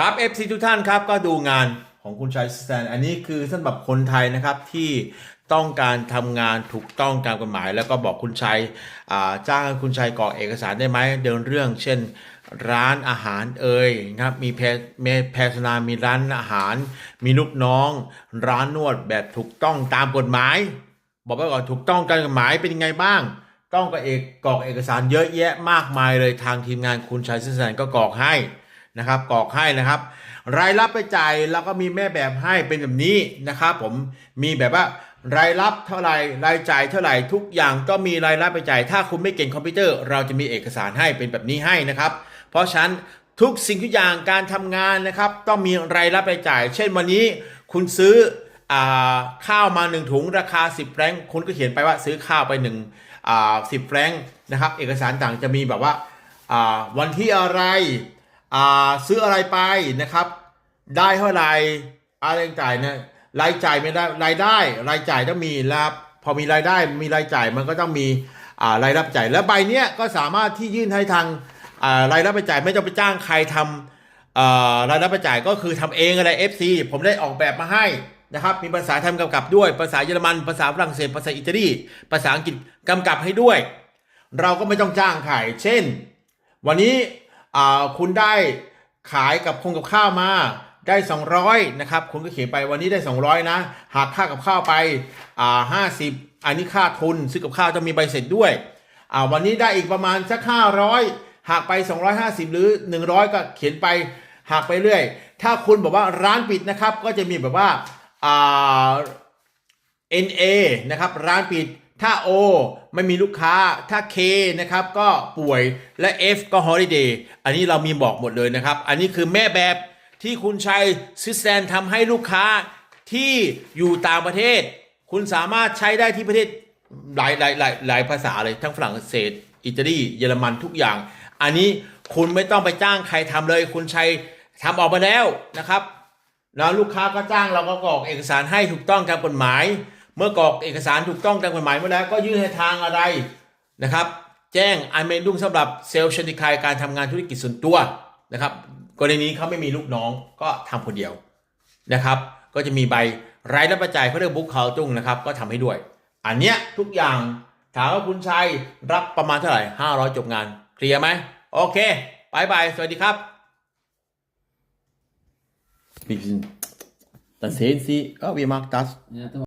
ครับ FC ทุกท่านครับก็ดูงานของคุณชัยสแตน อันนี้คือสำหรับคนไทยนะครับที่ต้องการทำงานถูกต้องตามกฎหมาย แล้วก็บอกคุณชัยจ้างให้คุณชัยกรอกเอกสารได้ไหมเดินเรื่อง เช่นร้านอาหารเอ่ยนะครับมีแพมีแพสนามีร้านอาหาร มีลูกน้อง ร้านนวดแบบถูกต้องตามกฎหมาย บอกไว้ก่อนถูกต้องตามกฎหมายเป็นยังไงบ้าง ต้องกรอกเอกกรอกเอกสารเยอะแยะมากมายเลยทางทีมงานคุณชัยสแตนก็กรอกให้ นะครับกรอกให้นะครับ รายรับไปจ่ายแล้วก็มีแม่แบบให้เป็นแบบนี้นะครับผมมีแบบว่ารายรับเท่าไหร่รายจ่ายเท่าไหร่ทุกอย่างก็มีรายรับไปจ่าย ถ้าคุณไม่เก่งคอมพิวเตอร์ เราจะมีเอกสารให้เป็นแบบนี้ให้นะครับ เพราะฉะนั้นทุกสิ่งทุกอย่างการทำงานนะครับ ต้องมีรายรับไปจ่าย เช่นวันนี้คุณซื้อข้าวมาหนึ่งถุงราคา 10แฟรงค์คุณก็เขียนไปว่าซื้อข้าวไปหนึ่งสิบแฟรงค์นะครับ เอกสารต่างจะมีแบบว่าวันที่อะไร ซื้ออะไรไปนะครับ ได้เท่าไหร่อะไรต่างๆเนี่ยรายจ่ายไม่ได้รายได้ รายจ่ายต้องมีแล้วพอมีรายได้มีรายจ่ายมันก็ต้องมีรายรับจ่ายแล้วใบเนี้ยก็สามารถที่ยื่นให้ทางรายรับจ่ายไม่ต้องไปจ้างใครทำอ่ารายรับจ่ายก็คือทำเองอะไร FC ผมได้ออกแบบมาให้นะครับ มีภาษาไทยกำกับด้วย ภาษาเยอรมัน ภาษาฝรั่งเศส ภาษาอิตาลี ภาษาอังกฤษกำกับให้ด้วย เราก็ไม่ต้องจ้างใคร เช่น วันนี้ คุณได้ขายกับคงกับข้าวมาได้ 200นะครับคุณก็เขียนไปวันนี้ได้ 200 นะ หากค่ากับข้าวไปอ่า50 อันนี้ค่าทุน ซื้อกับข้าวต้องมีใบเสร็จด้วยอ่าวันนี้ได้อีกประมาณสัก 500 หากไป 250 หรือ 100 ก็เขียนไปหากไปเรื่อย ถ้าคุณบอกว่าร้านปิดนะครับ ก็จะมีแบบว่าอ่า NA นะครับร้านปิด ถ้า O ไม่มีลูกค้า ถ้า K นะครับก็ป่วยและ F ก็ Holiday อันนี้เรามีบอกหมดเลยนะครับ อันนี้คือแม่แบบที่คุณชัยซิสแตนทำให้ลูกค้าที่อยู่ต่างประเทศ คุณสามารถใช้ได้ที่ประเทศหลายหลายหลายหลายภาษาเลย ทั้งฝรั่งเศส อิตาลีเยอรมันทุกอย่าง อันนี้คุณไม่ต้องไปจ้างใครทำเลย คุณชัยทำออกมาแล้วนะครับแล้วลูกค้าก็จ้างเราก็กรอกเอกสารให้ถูกต้องตามกฎหมาย เมื่อกรอกเอกสารถูกต้องตามกฎหมายเมื่อแล้วก็ยื่นให้ทางอะไรนะครับ แจ้งอันเมนดุ้งสำหรับเซลล์ชนิคายการทำงานธุรกิจส่วนตัวนะครับกรณีนี้เขาไม่มีลูกน้องก็ทำคนเดียวนะครับ ก็จะมีใบรายรับประจ่ายเขาเรียกบุ๊กเขาตุ้งนะครับ ก็ทำให้ด้วย อันเนี้ยทุกอย่างถามว่าคุณชัยรับประมาณเท่าไหร่500จบงานเคลียร์ไหมโอเคบายบาย สวัสดีครับ Das sehen Sie, ja, wie macht das? Ja, du